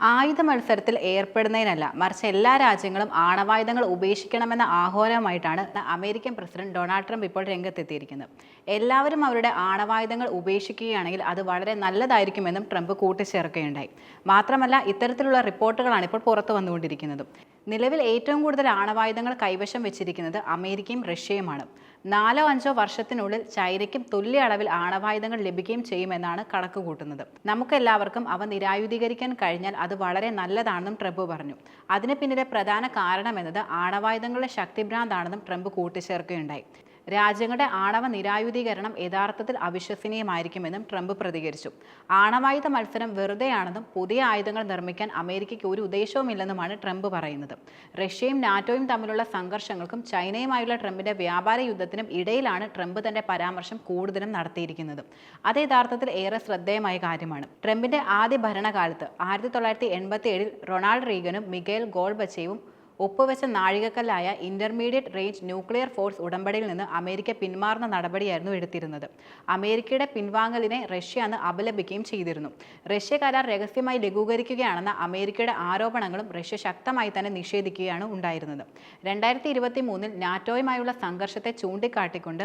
ആയുധ മത്സരത്തിൽ ഏർപ്പെടുന്നതിനല്ല മറിച്ച് എല്ലാ രാജ്യങ്ങളും ആണവായുധങ്ങൾ ഉപേക്ഷിക്കണമെന്ന ആഹ്വാനവുമായിട്ടാണ് അമേരിക്കൻ പ്രസിഡന്റ് ഡൊണാൾഡ് ട്രംപ് ഇപ്പോൾ രംഗത്തെത്തിയിരിക്കുന്നത്. എല്ലാവരും അവരുടെ ആണവായുധങ്ങൾ ഉപേക്ഷിക്കുകയാണെങ്കിൽ അത് വളരെ നല്ലതായിരിക്കുമെന്നും ട്രംപ് കൂട്ടിച്ചേർക്കുകയുണ്ടായി. മാത്രമല്ല ഇത്തരത്തിലുള്ള റിപ്പോർട്ടുകളാണ് ഇപ്പോൾ പുറത്തു വന്നുകൊണ്ടിരിക്കുന്നത്. നിലവിൽ ഏറ്റവും കൂടുതൽ ആണവായുധങ്ങൾ കൈവശം വെച്ചിരിക്കുന്നത് അമേരിക്കയും റഷ്യയുമാണ്. നാലോ അഞ്ചോ വർഷത്തിനുള്ളിൽ ചൈനയ്ക്കും തുല്യ അളവിൽ ആണവായുധങ്ങൾ ലഭിക്കുകയും ചെയ്യുമെന്നാണ് കണക്ക് കൂട്ടുന്നത്. നമുക്കെല്ലാവർക്കും അവ നിരായുധീകരിക്കാൻ കഴിഞ്ഞാൽ അത് വളരെ നല്ലതാണെന്നും ട്രംപ് പറഞ്ഞു. അതിന് പിന്നിലെ പ്രധാന കാരണമെന്നത് ആണവായുധങ്ങളുടെ ശക്തിഭ്രാന്താണെന്നും ട്രംപ് കൂട്ടിച്ചേർക്കുകയുണ്ടായി. രാജ്യങ്ങളുടെ ആണവ നിരായുധീകരണം യഥാർത്ഥത്തിൽ അവിശ്വസനീയമായിരിക്കുമെന്നും ട്രംപ് പ്രതികരിച്ചു. ആണവായുധ മത്സരം വെറുതെയാണെന്നും പുതിയ ആയുധങ്ങൾ നിർമ്മിക്കാൻ അമേരിക്കയ്ക്ക് ഒരു ഉദ്ദേശവുമില്ലെന്നുമാണ് ട്രംപ് പറയുന്നത്. റഷ്യയും നാറ്റോയും തമ്മിലുള്ള സംഘർഷങ്ങൾക്കും ചൈനയുമായുള്ള ട്രംപിന്റെ വ്യാപാര യുദ്ധത്തിനും ഇടയിലാണ് ട്രംപ് തന്റെ പരാമർശം കൂടുതലും നടത്തിയിരിക്കുന്നത്. അത് യഥാർത്ഥത്തിൽ ഏറെ ശ്രദ്ധേയമായ കാര്യമാണ്. ട്രംപിന്റെ ആദ്യ ഭരണകാലത്ത് ആയിരത്തി തൊള്ളായിരത്തി എൺപത്തി ഏഴിൽ റൊണാൾഡ് റീഗനും മിഗേൽ ഗോൾബച്ചയും ഒപ്പുവെച്ച നാഴികക്കല്ലായ ഇന്റർമീഡിയറ്റ് റേഞ്ച് ന്യൂക്ലിയർ ഫോഴ്സ് ഉടമ്പടിയിൽ നിന്ന് അമേരിക്ക പിന്മാറുന്ന നടപടിയായിരുന്നു എടുത്തിരുന്നത്. അമേരിക്കയുടെ പിൻവാങ്ങലിനെ റഷ്യ അന്ന് അപലപിക്കുകയും ചെയ്തിരുന്നു. റഷ്യ കരാർ രഹസ്യമായി ലഘൂകരിക്കുകയാണെന്ന അമേരിക്കയുടെ ആരോപണങ്ങളും റഷ്യ ശക്തമായി തന്നെ നിഷേധിക്കുകയാണ് ഉണ്ടായിരുന്നത്. രണ്ടായിരത്തി ഇരുപത്തി മൂന്നിൽ നാറ്റോയുമായുള്ള സംഘർഷത്തെ ചൂണ്ടിക്കാട്ടിക്കൊണ്ട്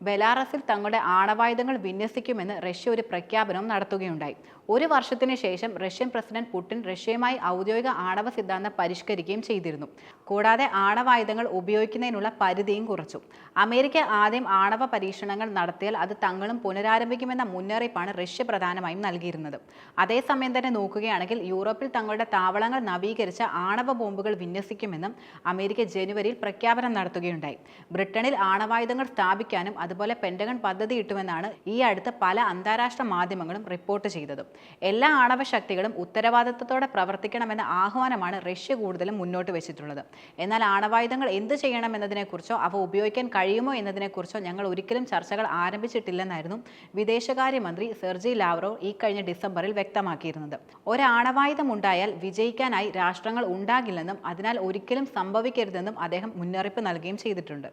ബെലാറസിൽ തങ്ങളുടെ ആണവായുധങ്ങൾ വിന്യസിക്കുമെന്ന് റഷ്യ ഒരു പ്രഖ്യാപനവും നടത്തുകയുണ്ടായി. ഒരു വർഷത്തിന് ശേഷം റഷ്യൻ പ്രസിഡന്റ് പുടിൻ റഷ്യയുമായി ഔദ്യോഗിക ആണവ സിദ്ധാന്തം പരിഷ്കരിക്കുകയും ചെയ്തിരുന്നു. കൂടാതെ ആണവായുധങ്ങൾ ഉപയോഗിക്കുന്നതിനുള്ള പരിധിയും കുറച്ചു. അമേരിക്ക ആദ്യം ആണവ പരീക്ഷണങ്ങൾ നടത്തിയാൽ അത് തങ്ങളും പുനരാരംഭിക്കുമെന്ന മുന്നറിയിപ്പാണ് റഷ്യ പ്രധാനമായും നൽകിയിരുന്നത്. അതേസമയം തന്നെ നോക്കുകയാണെങ്കിൽ യൂറോപ്പിൽ തങ്ങളുടെ താവളങ്ങൾ നവീകരിച്ച ആണവ ബോംബുകൾ വിന്യസിക്കുമെന്നും അമേരിക്ക ജനുവരിയിൽ പ്രഖ്യാപനം നടത്തുകയുണ്ടായി. ബ്രിട്ടനിൽ ആണവായുധങ്ങൾ സ്ഥാപിക്കാനും അതുപോലെ പെന്റഗൺ പദ്ധതിയിട്ടുമെന്നാണ് ഈ അടുത്ത് പല അന്താരാഷ്ട്ര മാധ്യമങ്ങളും റിപ്പോർട്ട് ചെയ്തത്. എല്ലാ ആണവ ശക്തികളും ഉത്തരവാദിത്തത്തോടെ പ്രവർത്തിക്കണമെന്ന ആഹ്വാനമാണ് റഷ്യ കൂടുതലും മുന്നോട്ട് വെച്ചിട്ടുള്ളത്. എന്നാൽ ആണവായുധങ്ങൾ എന്ത് ചെയ്യണമെന്നതിനെക്കുറിച്ചോ അവ ഉപയോഗിക്കാൻ കഴിയുമോ എന്നതിനെക്കുറിച്ചോ ഞങ്ങൾ ഒരിക്കലും ചർച്ചകൾ ആരംഭിച്ചിട്ടില്ലെന്നായിരുന്നു വിദേശകാര്യമന്ത്രി സെർജി ലാവ്റോ ഈ കഴിഞ്ഞ ഡിസംബറിൽ വ്യക്തമാക്കിയിരുന്നത്. ഒരു ആണവായുധം ഉണ്ടായാൽ വിജയിക്കാനായി രാഷ്ട്രങ്ങൾ ഉണ്ടാകില്ലെന്നും അതിനാൽ ഒരിക്കലും സംഭവിക്കരുതെന്നും അദ്ദേഹം മുന്നറിയിപ്പ് നൽകുകയും ചെയ്തിട്ടുണ്ട്.